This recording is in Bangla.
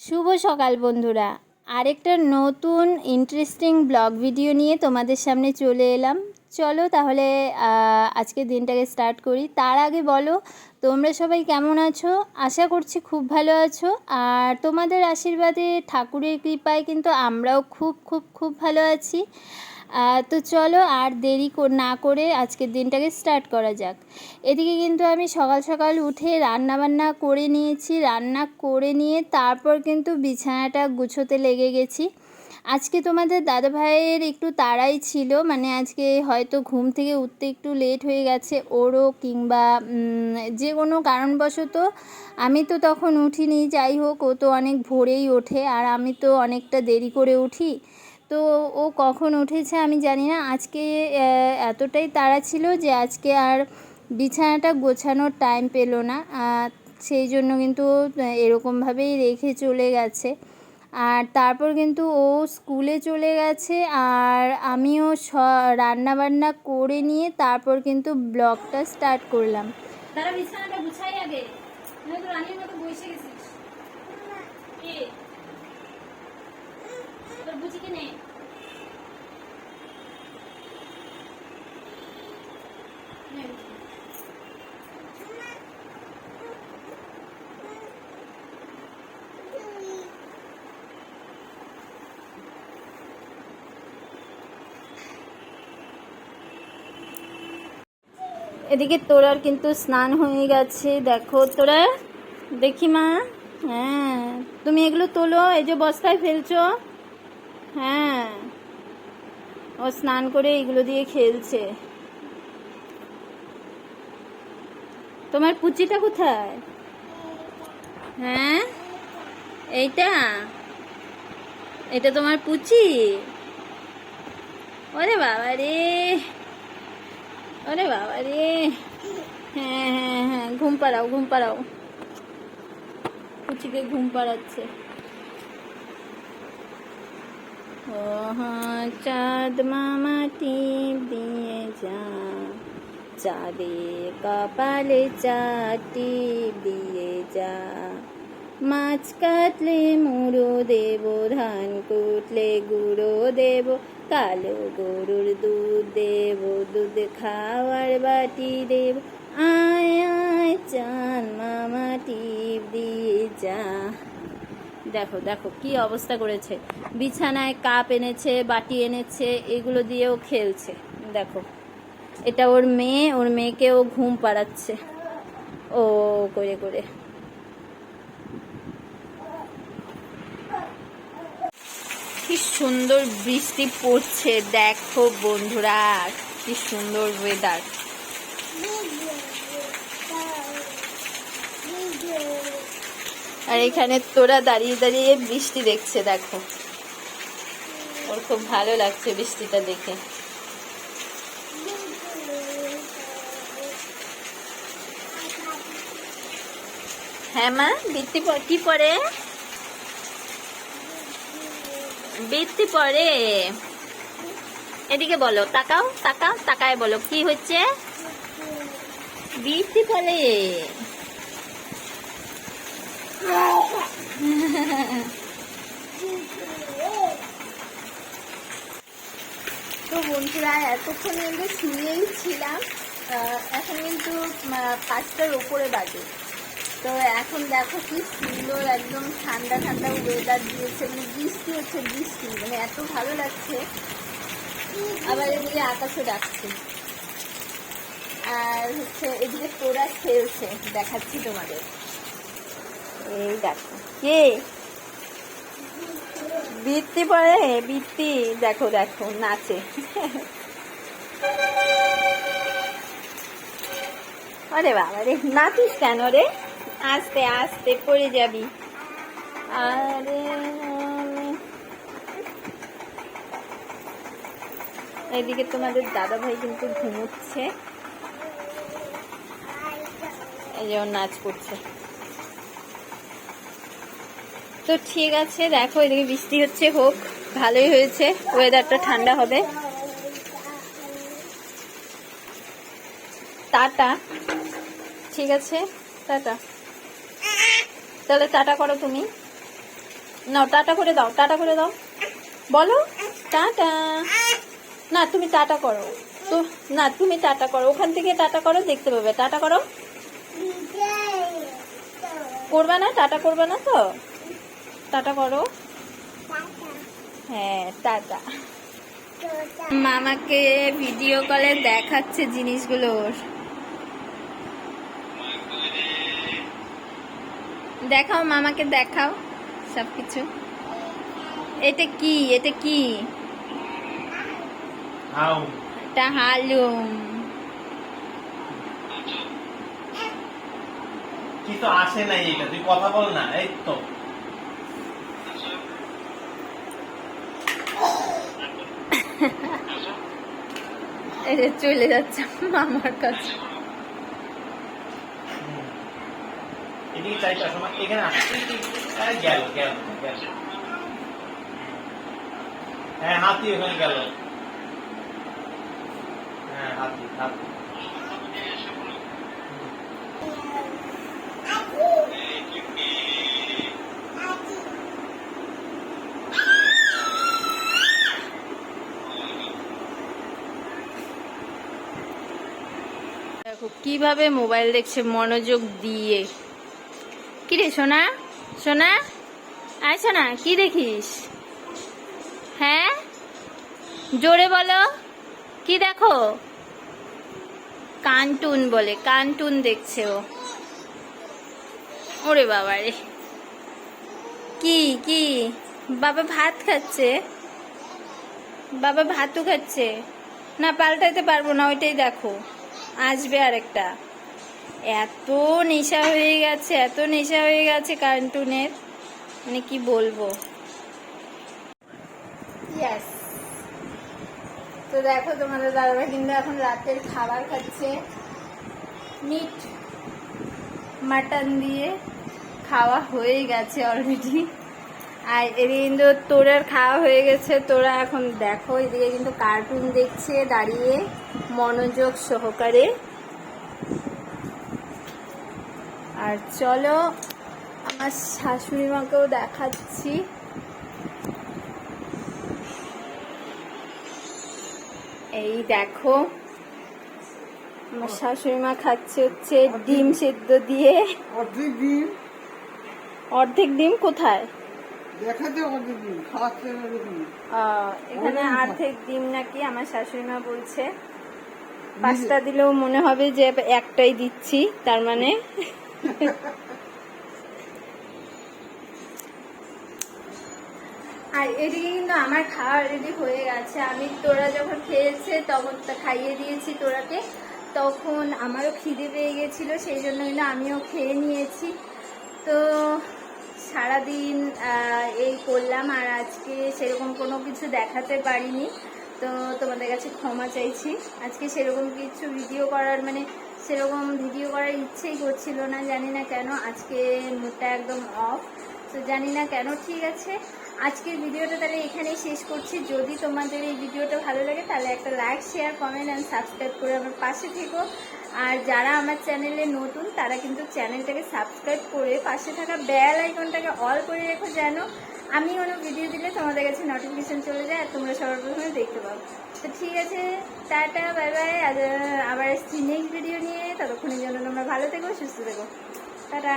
শুভ সকাল বন্ধুরা। আরেকটা নতুন ইন্টারেস্টিং ব্লগ ভিডিও নিয়ে তোমাদের সামনে চলে এলাম। চলো তাহলে আজকে দিনটাকে স্টার্ট করি। তার আগে বলো, তোমরা সবাই কেমন আছো? আশা করছি খুব ভালো আছো। আর তোমাদের আশীর্বাদে ঠাকুরের কৃপায় কিন্তু আমরাও খুব খুব খুব ভালো আছি। তো চলো আর দেরি না করে আজকের দিনটাকে স্টার্ট করা যাক। এদিকে কিন্তু আমি সকাল সকাল উঠে রান্না বান্না করে নিয়েছি। রান্না করে নিয়ে তারপর কিন্তু বিছানাটা গুছোতে লেগে গেছি। আজকে তোমাদের দাদা ভাইয়ের একটু তাড়াই ছিল মানে আজকে হয়তো ঘুম থেকে উঠতে একটু লেট হয়ে গেছে, ওরও কিংবা যে কোনো কারণবশত আমি তো তখন উঠিনি। যাই হোক, ও তো অনেক ভোরেই ওঠে, আর আমি তো অনেকটা দেরি করে উঠি। তো ও কখন উঠেছে আমি জানি না। আজকে এতটাই তাড়া ছিল যে আজকে আর বিছানাটা গোছানোর টাইম পেল না। সেই জন্য কিন্তু এরকমভাবেই রেখে চলে গেছে। আর তারপর কিন্তু ও স্কুলে চলে গেছে আর আমিও স, রান্নাবান্না করে নিয়ে তারপর কিন্তু ব্লগটা স্টার্ট করলাম। তারা বিছানাটা গুছাই আগে। তো রানীর মতো বসে গেছিস। কে তোর বুঝিকে নে নে বুঝি। এদিকে তোরার কিন্তু স্নান হয়ে গেছে। দেখো তোরা, দেখি মা। হ্যাঁ তুমি এগুলো তোলো, এই যে বস্তায় ফেলছো। হ্যাঁ। ও স্নান করে এগুলো দিয়ে খেলছে। তোমার পুচিটা কোথায়? হ্যাঁ? এইটা? এটা তোমার পুচি? ওরে বাবা রে। ওরে বাবা রে। হ্যাঁ হ্যাঁ হ্যাঁ ঘুম পাড়াও ঘুম পাড়াও। পুচিকে ঘুম পাড়াচ্ছে। চাঁদ মামা টিপ দিয়ে যা। চাঁদে কপালে চাঁদ টিপ দিয়ে যা। মাছ কাটলে মুড়ো দেব, ধান কুটলে গুঁড়ো দেব, কালো গরুর দুধ দেব, দুধ খাওয়ার বাটি দেব। আয় আয় চান মামা টিপ দিয়ে যা। দেখো দেখো কি অবস্থা করেছে। বিছানায় কাপ এনেছে, বাটি এনেছে, এগুলো দিয়েও খেলছে। দেখো, এটা ওর মেয়ে, ওর মেয়েকে ও ঘুম পাড়াচ্ছে। ও করে করে। কি সুন্দর বৃষ্টি পড়ছে, দেখো বন্ধুরা কি সুন্দর ওয়েদার আর এখানে তোরা দাঁড়িয়ে দাঁড়িয়ে বৃষ্টি দেখছে, দেখো। ওর খুব ভালো লাগছে বৃষ্টিটা দেখে। হ্যাঁ মা বৃত্তি কি পড়ে বৃত্তি পড়ে এদিকে বলো, তাকাও তাকাও, তাকায় বলো, কি হচ্ছে? বৃত্তি পড়ে তো বন্ধুরা, এতক্ষণ কিন্তু শুয়েই ছিলাম। এখন কিন্তু পাঁচটার ওপরে বাজে। তো এখন দেখো কি সুন্দর একদম ঠান্ডা ঠান্ডা ওয়েদার দিয়েছে মানে বৃষ্টি হচ্ছে, বৃষ্টি মানে এত ভালো লাগছে। আবার এদিকে আকাশও ডাকছে। আর হচ্ছে এদিকে তোরা খেলছে, দেখাচ্ছি তোমাদের। এই দেখো। কে? বৃত্তি পরে বৃত্তি। দেখো দেখো, নাচে। আরে বাবা রে, নাচিস কেন রে? আস্তে আস্তে পড়ে যাবি। আরে এদিকে তোমাদের দাদা ভাই কিন্তু ঘুমোচ্ছে। এই যেমন নাচ করছে। তো ঠিক আছে দেখো এদিকে বৃষ্টি হচ্ছে হোক ভালোই হয়েছে ওয়েদারটা ঠান্ডা হবে। টাটা। ঠিক আছে টাটা। তাহলে টাটা করো তুমি। না টাটা করে দাও টাটা করে দাও। বলো টাটা। না তুমি টাটা করো। তো না তুমি টাটা করো। ওখান থেকে টাটা করো দেখতে পাবে। টাটা করো। করবে না? টাটা করবে না তো? টাটা করো। হ্যাঁ টাটা। মামাকে ভিডিও কলে দেখাচ্ছে জিনিসগুলোর দেখাও, মামাকে দেখাও সবকিছু। এটা কি? এটা কি? এটা হালুম। কি তো আসে নাই এটা, তুই কথা বল না, এই তো। এই যে চলে যাচ্ছে মামার কাছে। হ্যাঁ হাতি ওখানে গেল। হ্যাঁ হাতি হাতি দেখো কীভাবে মোবাইল দেখছে মনোযোগ দিয়ে? কি রে সোনা? সোনা? আয় সোনা, কি দেখিস? হ্যাঁ? জোরে বলো। কি দেখো? কার্টুন বলে কার্টুন দেখছে ও। ওরে বাবা রে। কি কি? বাবা ভাত খাচ্ছে? বাবা ভাতও খাচ্ছে? না, পাল্টাইতে পারব না, ওইটাই দেখো। আসবে আরেকটা। এত নেশা হয়ে গেছে, এত নেশা হয়ে গেছে কার্টুনের। মানে কি বলব? তো দেখো তোমাদের দাদাভাই কিন্তু এখন রাতের খাবার খাচ্ছে। মিট মাটন দিয়ে খাওয়া হয়ে গেছে অলরেডি আর এদিকে কিন্তু তোরার খাওয়া হয়ে গেছে তোরা এখন দেখো এদিকে কিন্তু কার্টুন দেখছে দাঁড়িয়ে মনোযোগ সহকারে। আর চলো আমার শাশুড়ি মাকেও দেখাচ্ছি। এই দেখো আমার শাশুড়ি মা খাচ্ছে হচ্ছে ডিম সেদ্ধ দিয়ে। অর্ধেক ডিম। অর্ধেক ডিম কোথায়? এখানে অর্ধেক ডিম নাকি আমার শাশুড়ি মা বলছে। পাঁচটা দিলেও মনে হবে যে একটাই দিচ্ছি তার মানে আর এদিকে কিন্তু আমার খাওয়া রেডি হয়ে গেছে। আমি তোরা যখন খেয়েছে তখন খাইয়ে দিয়েছি তোরাকে। তখন আমারও খিদে পেয়ে গেছিল সেই জন্য কিন্তু আমিও খেয়ে নিয়েছি। তো সারাদিন এই করলাম আর আজকে সেরকম কোনো কিছু দেখাতে পারিনি। তো তোমাদের কাছে ক্ষমা চাইছি। আজকে সেরকম কিছু ভিডিও করার মানে সেরকম ভিডিও করার ইচ্ছেই করছিল না, জানি না কেন। আজকে মুডটা একদম অফ তো জানি না কেন, ঠিক আছে। আজকের ভিডিওটা তাহলে এখানেই শেষ করছি। যদি তোমাদের এই ভিডিওটা ভালো লাগে, তাহলে একটা like share comment and subscribe করে আমার পাশে থেকো। আর যারা আমার চ্যানেলে নতুন, তারা কিন্তু চ্যানেলটাকে সাবস্ক্রাইব করে পাশে থাকা বেল আইকনটাকে অল করে রেখো যেন আমি কোনো ভিডিও দিলে তোমাদের কাছে নোটিফিকেশান চলে যায় আর তোমরা সবার প্রথমে দেখতে পাও। তো ঠিক আছে, টাটা বাই বাই আবার আসছি নেক্সট ভিডিও নিয়ে। ততক্ষণের জন্য তোমরা ভালো থেকো, সুস্থ থেকো। টাটা!